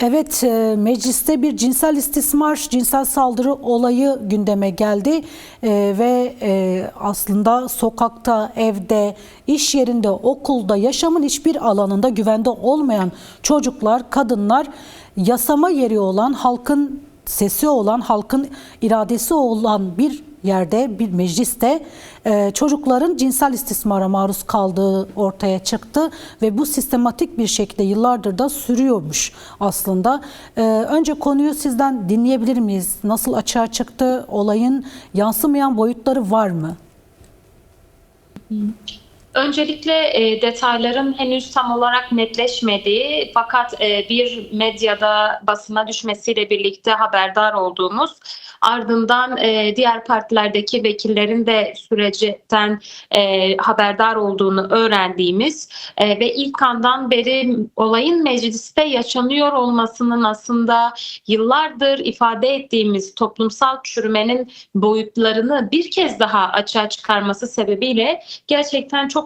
Evet, e, mecliste bir cinsel istismar, cinsel saldırı olayı gündeme geldi. E, ve e, aslında sokakta, evde, iş yerinde, okulda, yaşamın hiçbir alanında güvende olmayan çocuklar, kadınlar yasama yeri olan, halkın sesi olan, halkın iradesi olan bir yerde, bir mecliste e, çocukların cinsel istismara maruz kaldığı ortaya çıktı ve bu sistematik bir şekilde yıllardır da sürüyormuş aslında. E, önce konuyu sizden dinleyebilir miyiz? Nasıl açığa çıktı? Olayın yansımayan boyutları var mı? Öncelikle e, detayların henüz tam olarak netleşmediği fakat e, bir medyada basına düşmesiyle birlikte haberdar olduğumuz ardından e, diğer partilerdeki vekillerin de süreçten e, haberdar olduğunu öğrendiğimiz e, ve ilk andan beri olayın mecliste yaşanıyor olmasının aslında yıllardır ifade ettiğimiz toplumsal çürümenin boyutlarını bir kez daha açığa çıkarması sebebiyle gerçekten çok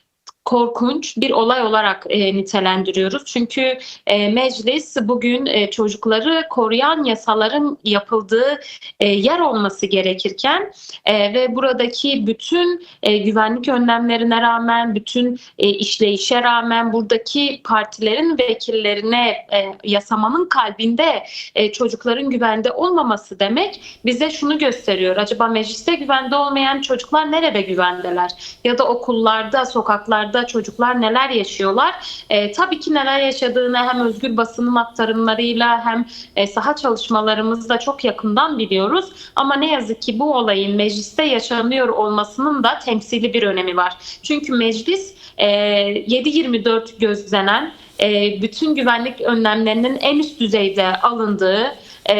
korkunç bir olay olarak e, nitelendiriyoruz. Çünkü e, meclis bugün e, çocukları koruyan yasaların yapıldığı e, yer olması gerekirken e, ve buradaki bütün e, güvenlik önlemlerine rağmen, bütün e, işleyişe rağmen buradaki partilerin vekillerine e, yasamanın kalbinde e, çocukların güvende olmaması demek bize şunu gösteriyor. Acaba mecliste güvende olmayan çocuklar nerede güvendeler? Ya da okullarda, sokaklarda çocuklar neler yaşıyorlar? E, tabii ki neler yaşadığını hem özgür basının aktarımlarıyla hem e, saha çalışmalarımızda çok yakından biliyoruz. Ama ne yazık ki bu olayın mecliste yaşanıyor olmasının da temsili bir önemi var. Çünkü meclis e, 7-24 gözlenen e, bütün güvenlik önlemlerinin en üst düzeyde alındığı e,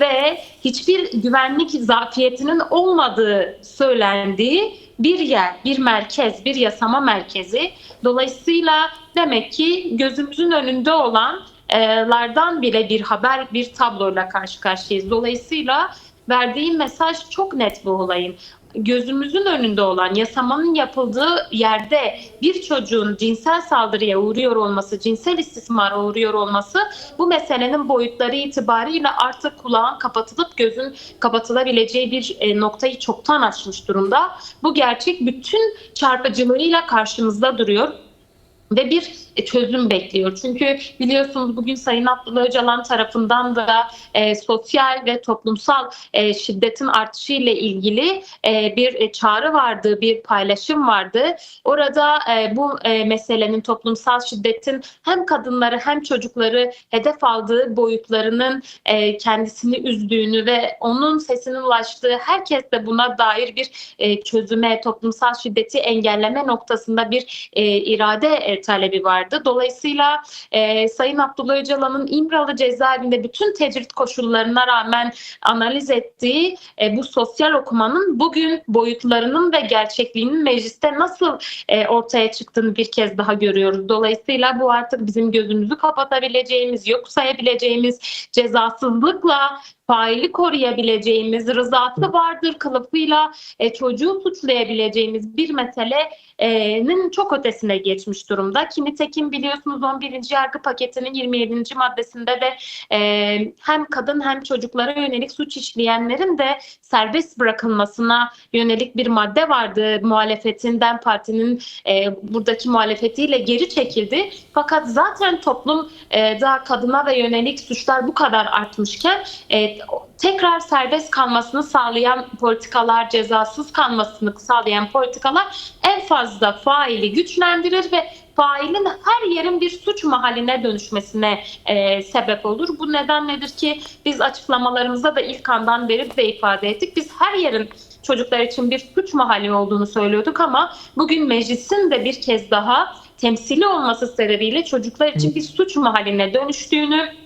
ve hiçbir güvenlik zafiyetinin olmadığı söylendiği bir yer, bir merkez, bir yasama merkezi. Dolayısıyla demek ki gözümüzün önünde olan e, lardan bile bir haber, bir tabloyla karşı karşıyayız. Dolayısıyla verdiğim mesaj çok net bu olayın gözümüzün önünde olan yasamanın yapıldığı yerde bir çocuğun cinsel saldırıya uğruyor olması, cinsel istismara uğruyor olması bu meselenin boyutları itibariyle artık kulağın kapatılıp gözün kapatılabileceği bir e, noktayı çoktan aşmış durumda. Bu gerçek bütün çarpıcılığıyla karşımızda duruyor ve bir çözüm bekliyor. Çünkü biliyorsunuz bugün Sayın Abdullah Öcalan tarafından da e, sosyal ve toplumsal e, şiddetin artışı ile ilgili e, bir çağrı vardı, bir paylaşım vardı. Orada e, bu e, meselenin toplumsal şiddetin hem kadınları hem çocukları hedef aldığı boyutlarının e, kendisini üzdüğünü ve onun sesinin ulaştığı herkes de buna dair bir e, çözüme, toplumsal şiddeti engelleme noktasında bir e, irade e, talebi var vardı. Dolayısıyla e, Sayın Abdullah Öcalan'ın İmralı cezaevinde bütün tecrit koşullarına rağmen analiz ettiği e, bu sosyal okumanın bugün boyutlarının ve gerçekliğinin mecliste nasıl e, ortaya çıktığını bir kez daha görüyoruz. Dolayısıyla bu artık bizim gözümüzü kapatabileceğimiz, yok sayabileceğimiz cezasızlıkla faili koruyabileceğimiz, rızası vardır kılıfıyla e, çocuğu suçlayabileceğimiz bir meselenin çok ötesine geçmiş durumda. Ki nitekim biliyorsunuz 11. yargı paketinin 27. maddesinde de e, hem kadın hem çocuklara yönelik suç işleyenlerin de serbest bırakılmasına yönelik bir madde vardı. Muhalefetinden partinin e, buradaki muhalefetiyle geri çekildi. Fakat zaten toplum e, daha kadına ve yönelik suçlar bu kadar artmışken e, tekrar serbest kalmasını sağlayan politikalar, cezasız kalmasını sağlayan politikalar en fazla faili güçlendirir ve failin her yerin bir suç mahalline dönüşmesine e, sebep olur. Bu neden nedir ki biz açıklamalarımızda da ilk andan beri de ifade ettik. Biz her yerin çocuklar için bir suç mahalli olduğunu söylüyorduk ama bugün meclisin de bir kez daha temsili olması sebebiyle çocuklar için bir suç mahalline dönüştüğünü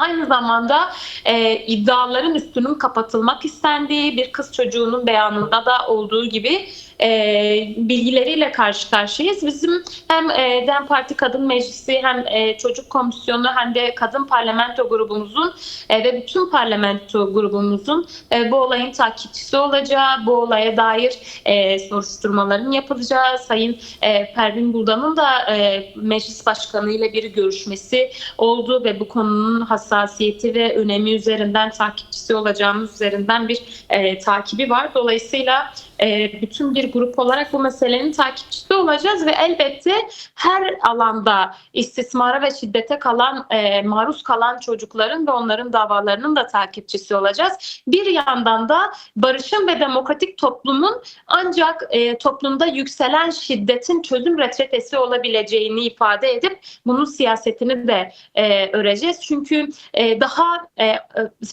Aynı zamanda e, iddiaların üstünün kapatılmak istendiği bir kız çocuğunun beyanında da olduğu gibi e, bilgileriyle karşı karşıyayız. Bizim hem e, DEM Parti Kadın Meclisi hem e, Çocuk Komisyonu hem de Kadın Parlamento grubumuzun e, ve bütün parlamento grubumuzun e, bu olayın takipçisi olacağı, bu olaya dair e, soruşturmaların yapılacağı, Sayın e, Pervin Buldan'ın da e, meclis başkanı ile bir görüşmesi oldu ve bu konunun hassasiyeti ve önemi üzerinden takipçisi olacağımız üzerinden bir e, takibi var. Dolayısıyla e, bütün bir grup olarak bu meselenin takipçisi olacağız ve elbette her alanda istismara ve şiddete kalan e, maruz kalan çocukların ve onların davalarının da takipçisi olacağız. Bir yandan da barışın ve demokratik toplumun ancak e, toplumda yükselen şiddetin çözüm reçetesi olabileceğini ifade edip bunun siyasetini de e, öreceğiz. Çünkü e, daha e, e,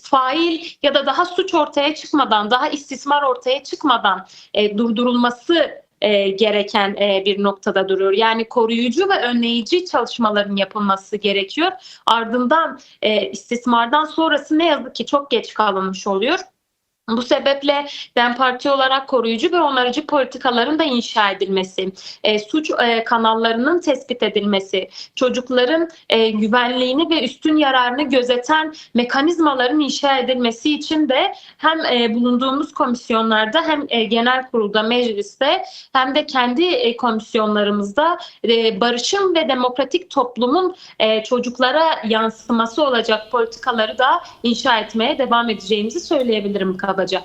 fail ya da daha suç ortaya çıkmadan, daha istismar ortaya çıkmadan e, durdurulması e, gereken e, bir noktada duruyor. Yani koruyucu ve önleyici çalışmaların yapılması gerekiyor. Ardından e, istismardan sonrası ne yazık ki çok geç kalınmış oluyor. Bu sebeple DEM Parti olarak koruyucu ve onarıcı politikaların da inşa edilmesi, e, suç e, kanallarının tespit edilmesi, çocukların e, güvenliğini ve üstün yararını gözeten mekanizmaların inşa edilmesi için de hem e, bulunduğumuz komisyonlarda hem e, genel kurulda, mecliste hem de kendi e, komisyonlarımızda e, barışın ve demokratik toplumun e, çocuklara yansıması olacak politikaları da inşa etmeye devam edeceğimizi söyleyebilirim 阿巴扎